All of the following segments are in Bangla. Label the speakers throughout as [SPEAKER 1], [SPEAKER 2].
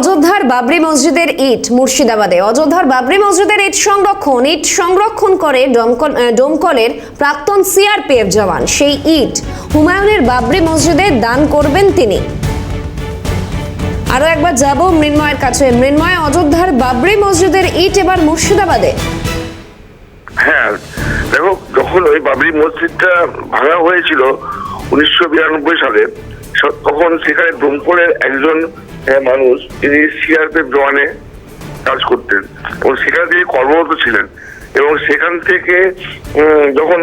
[SPEAKER 1] অযোধ্যার বাবরি মসজিদের ইট মুর্শিদাবাদে। অযোধ্যার বাবরি মসজিদের ইট সংরক্ষণ ইট সংরক্ষণ করে ডমকল ডোমকলের প্রাক্তন সিআরপিএফ জওয়ান। সেই ইট হুমায়ুনের বাবরি মসজিদে দান করবেন তিনি। আরও একবার যাব মৃন্ময়ের কাছে। মৃন্ময়, অযোধ্যার বাবরি মসজিদের ইট এবার মুর্শিদাবাদে।
[SPEAKER 2] হ্যাঁ দেখো, যখন ওই বাবরি মসজিদটা ভাঙা হয়েছিল উনিশশো বিরানব্বই সালে তখন সেখানে দমকলের একজন মানুষ। তিনি সিআরপিএফ জওয়ানে কাজ করতেন এবং সেখানে তিনি কর্মরত ছিলেন। এবং সেখান থেকে যখন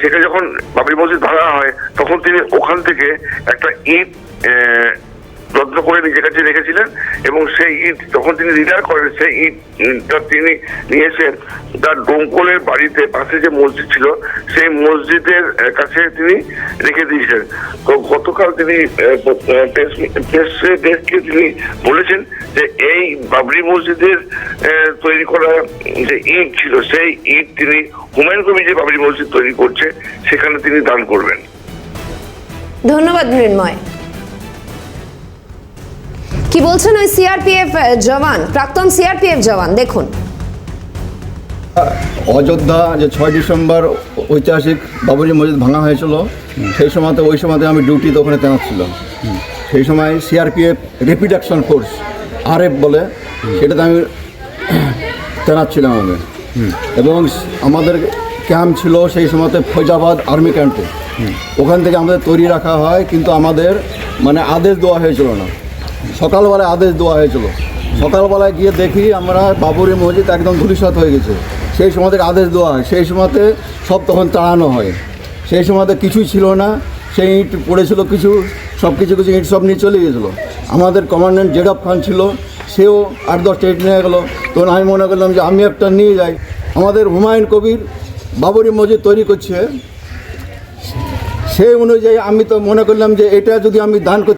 [SPEAKER 2] সেখানে যখন বাবরি মসজিদ ভাঙা হয়, তখন তিনি ওখান থেকে একটা ইট যত্ন করে নিজের কাছে রেখেছিলেন এবং সেই ইট, যখন তিনি রিটায়ার করেন, সেই ইটটা তিনি নিয়ে এসে তার ডোমকলের বাড়িতে, পাশে যে মসজিদ ছিল, সেই মসজিদের কাছে তিনি রেখে দিয়েছিলেন। তো গতকাল তিনি ডেস্ককে তিনি বলেছেন যে এই বাবরি মসজিদের তৈরি করা যে ইট ছিল, সেই ইট তিনি হুমায়ুন কবির যে বাবরি মসজিদ তৈরি করছে, সেখানে তিনি দান করবেন।
[SPEAKER 1] ধন্যবাদ মৃন্ময়। কি বলছেন ওই সিআরপিএফ জওয়ান? প্রাক্তন সিআরপিএফ জওয়ান, দেখুন।
[SPEAKER 3] অযোধ্যা যে ছয় ডিসেম্বর ঐতিহাসিক বাবরি মসজিদ ভাঙা হয়েছিল, সেই সময়তে, ওই সময়তে আমি ডিউটিতে ওখানে তৈনাত ছিলাম। সেই সময় CRPF rapid action force RF বলে, সেটাতে আমি তৈনাত ছিলাম আমি। এবং আমাদের ক্যাম্প ছিল সেই সময়তে ফৈজাবাদ আর্মি ক্যাম্পে ওখান থেকে আমাদের তৈরি রাখা হয়, কিন্তু আমাদের মানে আদেশ দেওয়া হয়েছিল না। সকালবেলায় আদেশ দেওয়া হয়েছিল। সকালবেলায় গিয়ে দেখি আমরা বাবরি মসজিদ একদম ধূলিসাৎ হয়ে গেছে। সেই সময় থেকে আদেশ দেওয়া হয়। সেই সময়তে সব তখন তাড়ানো হয়। সেই সময়তে কিছুই ছিল না। সেই ইট পড়েছিল কিছু, সব কিছু কিছু ইট সব নিয়ে চলে গেছিল। আমাদের কমান্ড্যান্ট জেডব খান ছিল, সেও আট দশটা ইট নিয়ে গেলো। তখন আমি মনে করলাম যে আমি একটা নিয়ে যাই। আমাদের হুমায়ুন কবির বাবরি মসজিদ তৈরি করছে। সেই অনুযায়ী আমি তো মনে করলাম যে এটা যদি আমি দান করতে